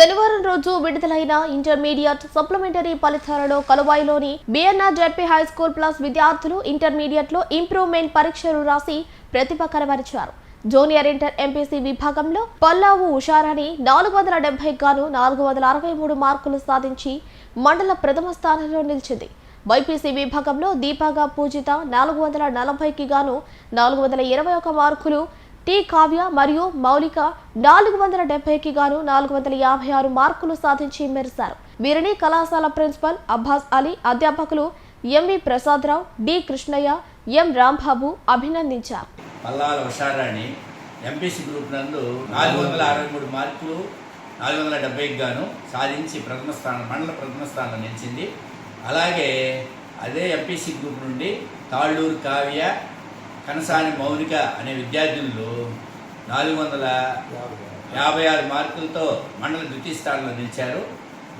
శనివారం రోజు విడుదలైన ఇంటర్మీడియట్ సప్లిమెంటరీ ఫలితాలలో కలువాయిలోని BNR ZP high school plus విద్యార్థులు ఇంటర్మీడియట్లో ఇంప్రూవ్మెంట్ పరీక్షలు రాసి ప్రతిభ కనబరిచారు. జూనియర్ ఇంటర్ ఎంపీసీ విభాగంలో పల్లావు ఉషారాణి నాలుగు వందల డెబ్బై గాను నాలుగు వందల అరవై మూడు మార్కులు సాధించి మండల ప్రథమ స్థానంలో నిలిచింది. బైపీసీ విభాగంలో దీపాగా పూజిత నాలుగు వందల నలభైకి గాను నాలుగు వందల ఇరవై ఒక మార్కులు టి కావ్య మరియు మౌలిక నాలుగు వందల డెబ్బైకి గాను నాలుగు వందల యాభై ఆరు మార్కులు సాధించి మెరిశారు. వీరిని కళాశాల ప్రిన్సిపల్ అబ్బాస్ అలీ అధ్యాపకులు MV Prasadarao D Krishnaiah M Rambabu అభినందించారు. పల్లాల ఉషారాణి ఎంపీసీ గ్రూప్ నందు నాలుగు వందల అరవై మూడు మార్కులు నాలుగు వందల డెబ్బైకి గాను సాధించి ప్రథమ స్థానం మండల ప్రథమ స్థానం నిలిచింది. అలాగే అదే ఎంపీసీ గ్రూప్ నుండి తాళ్ళూరు కావ్య కనసాని మౌనిక అనే విద్యార్థులు నాలుగు వందల యాభై ఆరు మార్కులతో మండల ద్వితీయ స్థానంలో నిలిచారు.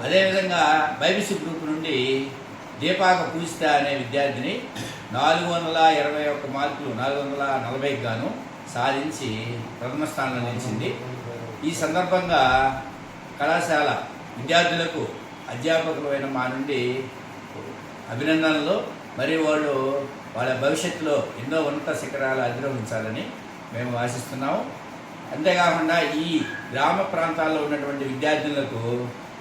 అదేవిధంగా బైబిసి గ్రూప్ నుండి దీపాక పూజిత అనే విద్యార్థిని నాలుగు వందల ఇరవై ఒక్క మార్కులు నాలుగు వందల నలభైకి గాను సాధించి ప్రథమ స్థానంలో నిలిచింది. ఈ సందర్భంగా కళాశాల విద్యార్థులకు అధ్యాపకులైన మా నుండి అభినందనలు. మరియు వాళ్ళు వాళ్ళ భవిష్యత్తులో ఎన్నో ఉన్నత శిఖరాలు అధిరోహించాలని మేము ఆశిస్తున్నాము. అంతేకాకుండా ఈ గ్రామ ప్రాంతాల్లో ఉన్నటువంటి విద్యార్థులకు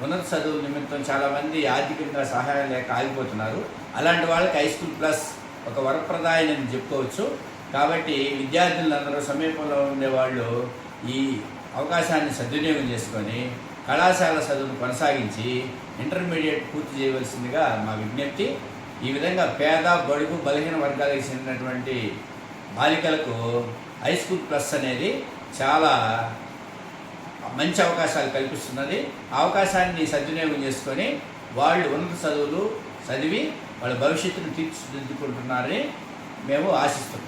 ఉన్నత చదువు నిమిత్తం చాలామంది ఆర్థికంగా సహాయం లేక ఆగిపోతున్నారు. అలాంటి వాళ్ళకి హై స్కూల్ ప్లస్ ఒక వరప్రదాయం అని చెప్పుకోవచ్చు. కాబట్టి విద్యార్థులందరూ సమీపంలో ఉండేవాళ్ళు ఈ అవకాశాన్ని సద్వినియోగం చేసుకొని కళాశాల చదువును కొనసాగించి ఇంటర్మీడియట్ పూర్తి చేయవలసిందిగా మా విజ్ఞప్తి. ఈ విధంగా పేద బడుగు బలహీన వర్గాలకు చెందినటువంటి బాలికలకు హై స్కూల్ ప్లస్ అనేది చాలా మంచి అవకాశాలు కల్పిస్తున్నది. అవకాశాన్ని సద్వినియోగం చేసుకొని వాళ్ళు ఉన్నత చదువులు చదివి వాళ్ళ భవిష్యత్తును తీర్చిదిద్దుకుంటున్నారని మేము ఆశిస్తున్నాం.